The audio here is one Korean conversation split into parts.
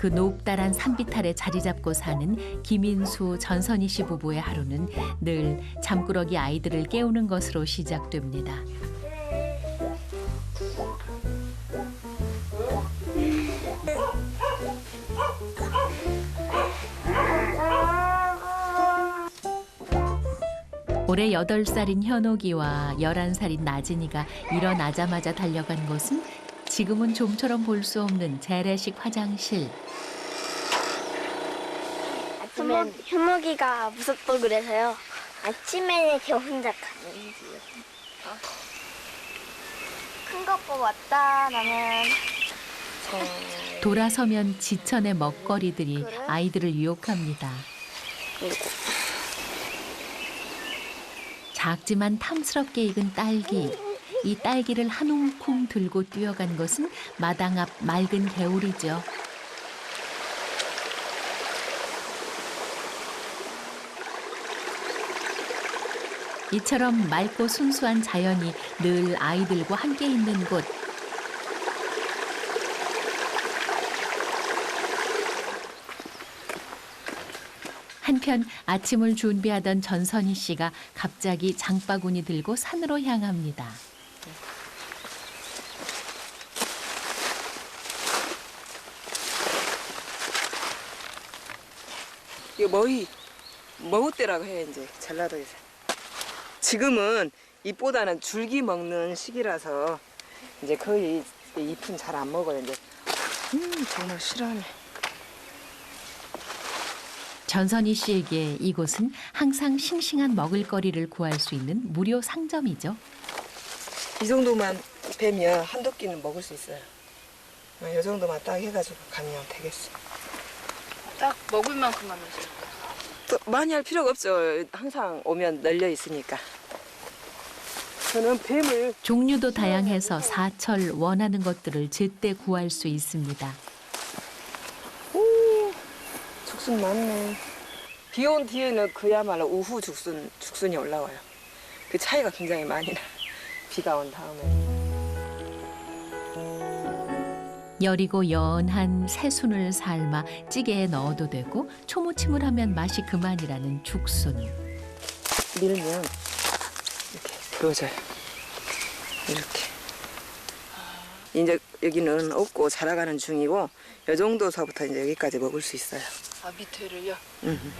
그 높다란 산비탈에 자리 잡고 사는 김인수 전선희 씨 부부의 하루는 늘 잠꾸러기 아이들을 깨우는 것으로 시작됩니다. 올해 8살인 현옥이와 11살인 나진이가 일어나자마자 달려간 곳은 지금은 좀처럼 볼 수 없는 재래식 화장실. 현목, 현목이가 무섭고 그래서요. 아침에는 저 혼자 가는 중. 큰거 뽑았다. 나는 돌아서면 지천의 먹거리들이 아이들을 유혹합니다. 작지만 탐스럽게 익은 딸기. 이 딸기를 한 움큼 들고 뛰어간 것은 마당 앞 맑은 개울이죠. 이처럼 맑고 순수한 자연이 늘 아이들과 함께 있는 곳. 한편 아침을 준비하던 전선희 씨가 갑자기 장바구니 들고 산으로 향합니다. 머위 머우대라고 해 이제 전라도에서. 지금은 잎보다는 줄기 먹는 시기라서 이제 거의 잎은 잘 안 먹어요 이제. 음 정말 싫어하네. 전선희 씨에게 이곳은 항상 싱싱한 먹을거리를 구할 수 있는 무료 상점이죠. 이 정도만 빼면 한두 끼는 먹을 수 있어요. 어, 이 정도만 딱 해가지고 가면 되겠어. 딱 먹을 만큼만 넣으세요. 또 많이 할 필요가 없죠. 항상 오면 널려 있으니까. 저는 뱀을 종류도 다양해서 사철 원하는 것들을 제때 구할 수 있습니다. 오, 죽순 많네. 비 온 뒤에는 그야말로 우후 죽순, 죽순이 올라와요. 그 차이가 굉장히 많이 나. 비가 온 다음에. 여리고 연한 새순을 삶아 찌개에 넣어도 되고 초무침을 하면 맛이 그만이라는 죽순. 밀면 이렇게 부러져요. 이렇게. 이제 여기는 없고 자라가는 중이고 이 정도서부터 이제 여기까지 먹을 수 있어요. 아 밑에를요. 음.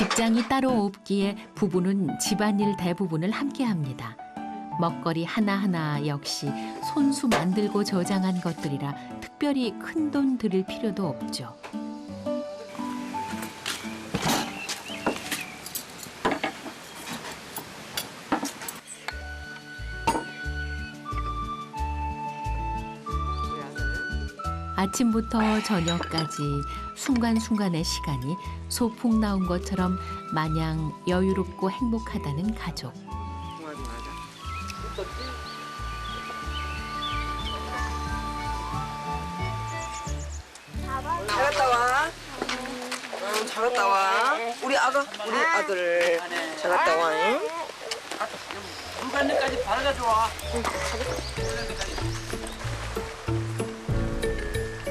직장이 따로 없기에 부부는 집안일 대부분을 함께 합니다. 먹거리 하나하나 역시 손수 만들고 저장한 것들이라 특별히 큰 돈 들일 필요도 없죠. 아침부터 저녁까지 순간순간의 시간이 소풍 나온 것처럼 마냥 여유롭고 행복하다는 가족. 맞아 맞아. 잘 갔다 와. 응, 잘 갔다 와. 우리 아가, 우리 아들 잘 갔다 와. 응? 물간데까지 바라가 좋아.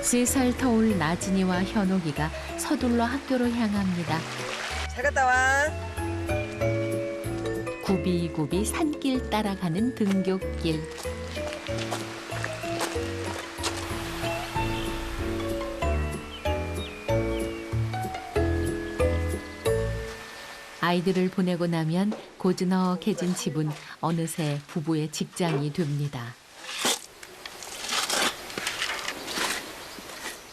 세살 터울 나진이와 현옥이가 서둘러 학교로 향합니다. 잘 갔다 와. 구비구비 산길 따라가는 등굣길. 아이들을 보내고 나면 고즈넉해진 집은 어느새 부부의 직장이 됩니다.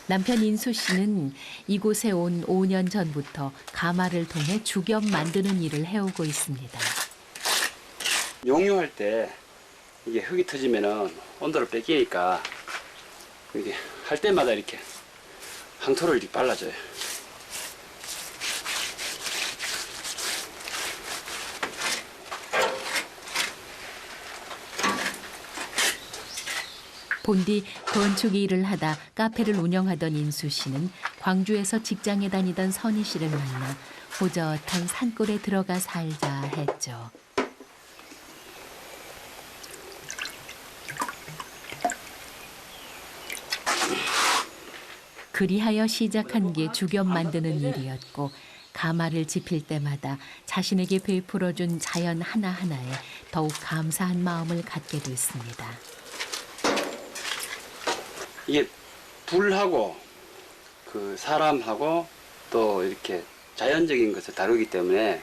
남편 인수 씨는 이곳에 온 5년 전부터 가마를 통해 죽염 만드는 일을 해오고 있습니다. 용유할 때 이게 흙이 터지면은 온도를 뺏기니까 이게 할 때마다 이렇게 항토를 이렇게 발라줘요. 본디 건축 일을 하다 카페를 운영하던 인수 씨는 광주에서 직장에 다니던 선희 씨를 만나 호젓한 산골에 들어가 살자 했죠. 그리하여 시작한 게 주겸 만드는 일이었고 가마를 짚을 때마다 자신에게 베풀어준 자연 하나하나에 더욱 감사한 마음을 갖게 됐습니다. 이게 불하고 그 사람하고 또 이렇게 자연적인 것을 다루기 때문에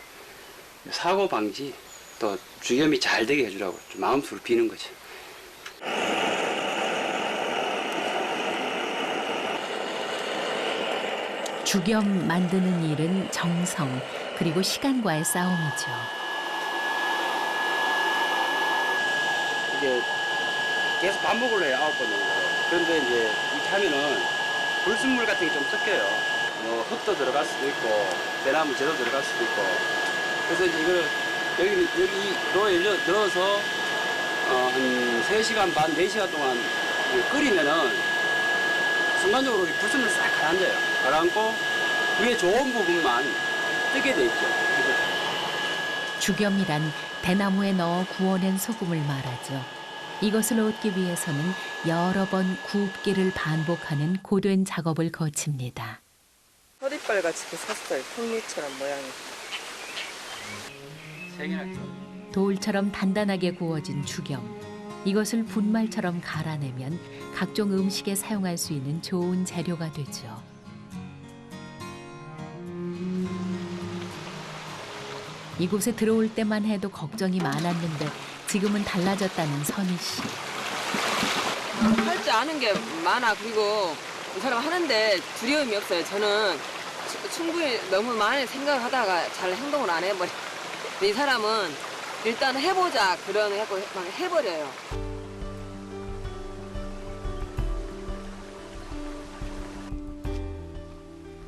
사고 방지 또 주겸이 잘 되게 해주라고 좀 마음속으로 비는 거지. 주겸 만드는 일은 정성 그리고 시간과의 싸움이죠. 이게 계속 반복을 해요 아홉 번 정도. 그런데 이제 이렇게 하면은 불순물 같은 게 좀 섞여요. 뭐 흙도 들어갈 수도 있고 대나무 재도 들어갈 수도 있고. 그래서 이제 이걸 여기 여기 넣어 넣어서 어, 한 3시간 반, 4시간 동안 끓이면은 순간적으로 이 불순물 싹 가라앉아요. 가라앉고 위에 좋은 부분만 뜨게 돼 있죠. 주겸이란 대나무에 넣어 구워낸 소금을 말하죠. 이것을 얻기 위해서는 여러 번 굽기를 반복하는 고된 작업을 거칩니다. 허리빨 같이 이렇게 섰어요. 통밀처럼 모양이. 돌처럼 단단하게 구워진 주겸. 이것을 분말처럼 갈아내면 각종 음식에 사용할 수 있는 좋은 재료가 되죠. 이곳에 들어올 때만 해도 걱정이 많았는데 지금은 달라졌다는 선희 씨. 할 줄 아는 게 많아. 그리고 이 사람 하는데 두려움이 없어요. 저는 추- 충분히 너무 많이 생각을 하다가 잘 행동을 안 해버려. 이 사람은 일단 해보자. 그런 해고 막 해버려요.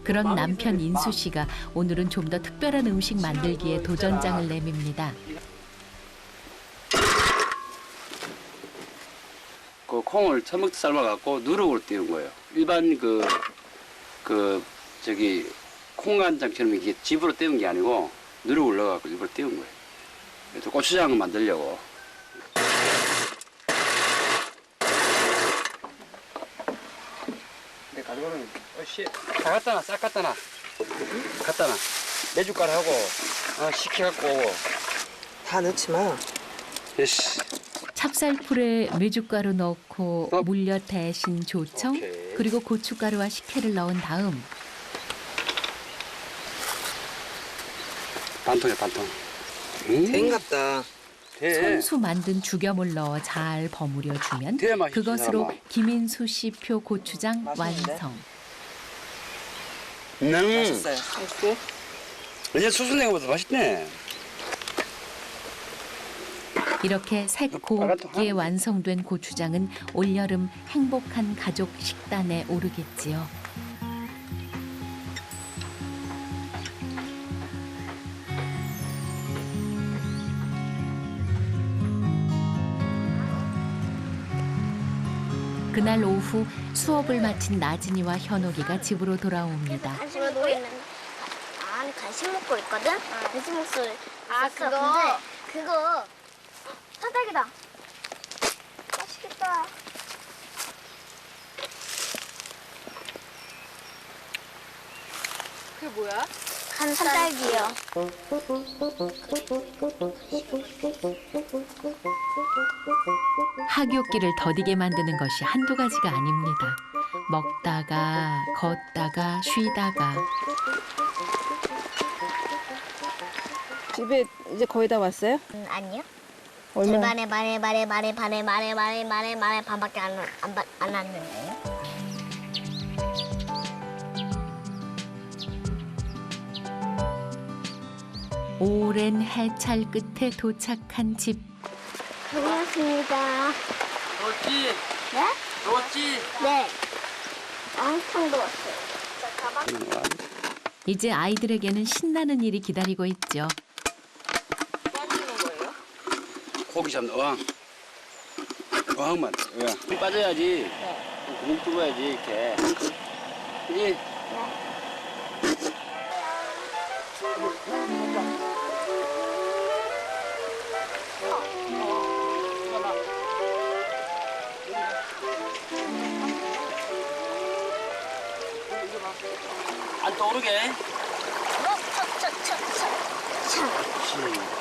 그런 남편 인수 씨가 오늘은 좀 더 특별한 음식 만들기에 도전장을 내밉니다. 콩을 처먹 삶아갖고 누룩으로 띄운 거예요. 일반 그, 그, 저기, 콩간장처럼 이게 집으로 띄운 게 아니고 누룩을 넣어갖고 일부러 띄운 거예요. 그래서 고추장을 만들려고. 근데 가져오는, 어씨, 다 갖다 놔, 싹 갖다 놔. 갖다 놔. 메주가루하고, 어, 식혀갖고. 다 넣지 마. 예씨. 찹쌀풀에 메주가루 넣고 어. 물엿 대신 조청 오케이. 그리고 고춧가루와 식혜를 넣은 다음 반통이야, 반통. 음, 된갑다. 돼. 손수 만든 죽염을 넣어 잘 버무려 주면 그것으로. 김인수 씨표 고추장 맛있는데? 완성. 음, 맛있어요. 이제 수순낸 것보다 맛있네. 이렇게 새곱게 완성된 고추장은 올여름 행복한 가족 식단에 오르겠지요. 그날 오후 수업을 마친 나진이와 현옥이가 집으로 돌아옵니다. 간식 먹고 있는 아니 간식 먹고 있거든? 간식 목소리 아, 있었어. 그거? 근데 그거 사닭이다 맛있겠다 그게 뭐야? 산딸기요 학교길을 더디게 만드는 것이 한두 가지가 아닙니다. 먹다가 걷다가 쉬다가 집에 이제 거의 다 왔어요? 음, 아니요 얼마? 말에 말에 말에 말에 말에 말에 말에 말에 말에 반밖에 안, 안, 받- 안 왔는데요 오랜 해찰 끝에 도착한 집. 고맙습니다 좋지? 네? 좋지? 네 엄청 가방 이제 아이들에게는 신나는 일이 기다리고 있죠. 고기 잡는 어항. 어항만. 야, 물 빠져야지. 구멍 뚫어야지 이렇게. 그지? 안 떠오르게. 어, 척척척척. 그렇지.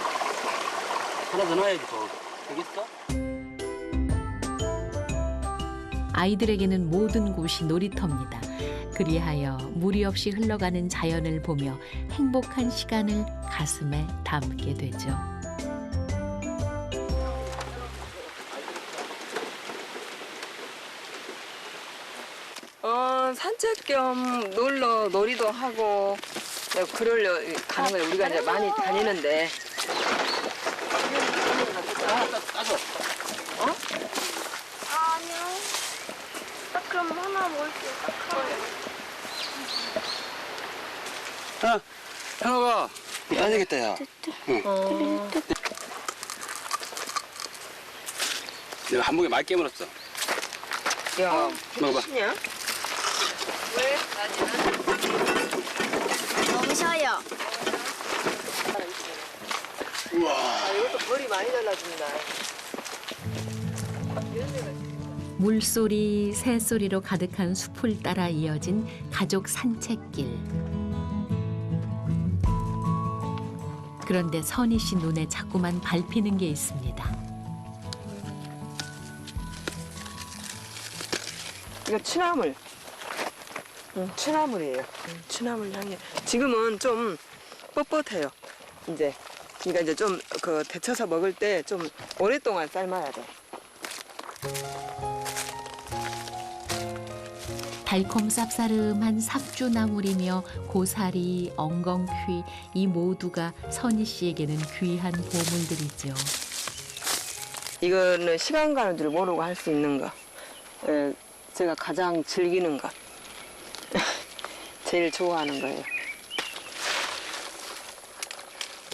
하나 더 넣어야지 더. 되겠어? 아이들에게는 모든 곳이 놀이터입니다. 그리하여 무리 없이 흘러가는 자연을 보며 행복한 시간을 가슴에 담게 되죠. 어, 산책 겸 놀러 놀이도 하고 네, 그러려 가는 거예요. 우리가 이제 많이 다니는데 따줘. 아니요. 나 그럼 하나 먹을게요. 야, 현호가 안 되겠다, 야. 응. 내가 한 목에 많이 깨물었어. 야, 먹어봐. 신이야? 너무 셔요. 우와. 아, 이것도 벌이 많이 달라준다. 물소리, 새소리로 가득한 숲을 따라 이어진 가족 산책길. 그런데 선희 씨 눈에 자꾸만 밟히는 게 있습니다. 이거 취나물. 응, 취나물이에요. 응, 취나물 향이. 지금은 좀 뻣뻣해요. 이제. 그러니까 이제 좀 그 데쳐서 먹을 때 좀 오랫동안 삶아야 돼. 달콤 쌉싸름한 삭주나물이며 고사리, 엉겅퀴 이 모두가 선희 씨에게는 귀한 보물들이죠. 이거는 시간 가는 줄 모르고 할 수 있는 거. 예, 제가 가장 즐기는 것. 제일 좋아하는 거예요.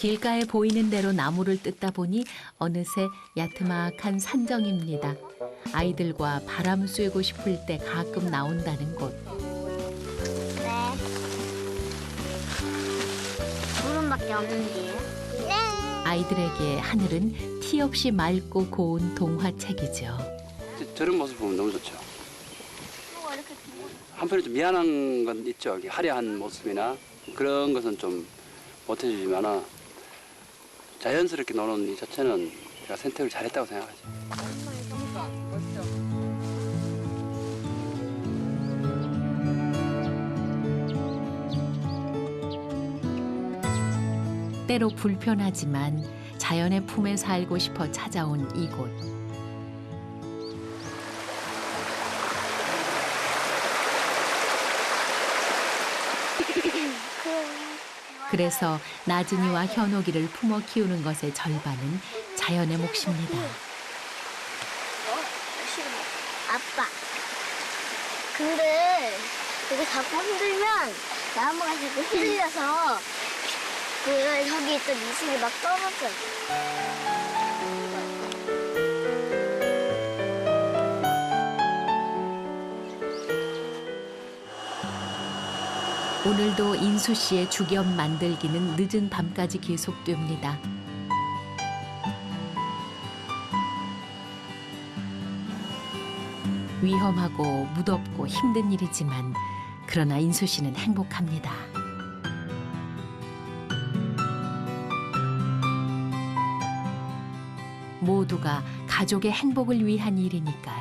길가에 보이는 대로 나무를 뜯다 보니 어느새 야트막한 산정입니다. 아이들과 바람 쐬고 싶을 때 가끔 나온다는 곳. 네. 구름밖에 없는데요. 네. 아이들에게 하늘은 티 없이 맑고 고운 동화책이죠. 저- 저런 모습 보면 너무 좋죠. 한편에 좀 미안한 건 있죠. 화려한 모습이나 그런 것은 좀 못해주지만 자연스럽게 노는 이 자체는 제가 선택을 잘했다고 생각하지. 때로 불편하지만 자연의 품에 살고 싶어 찾아온 이곳. 그래서 나진이와 현옥이를 품어 키우는 것의 절반은 자연의 몫입니다. 아빠. 근데 이거 자꾸 흔들면 나무가 자꾸 흔들려서 그 저기 있던 이슬이 막 떨어져. 오늘도 인수 씨의 주겸 만들기는 늦은 밤까지 계속됩니다. 위험하고 무덥고 힘든 일이지만 그러나 인수 씨는 행복합니다. 모두가 가족의 행복을 위한 일이니까요.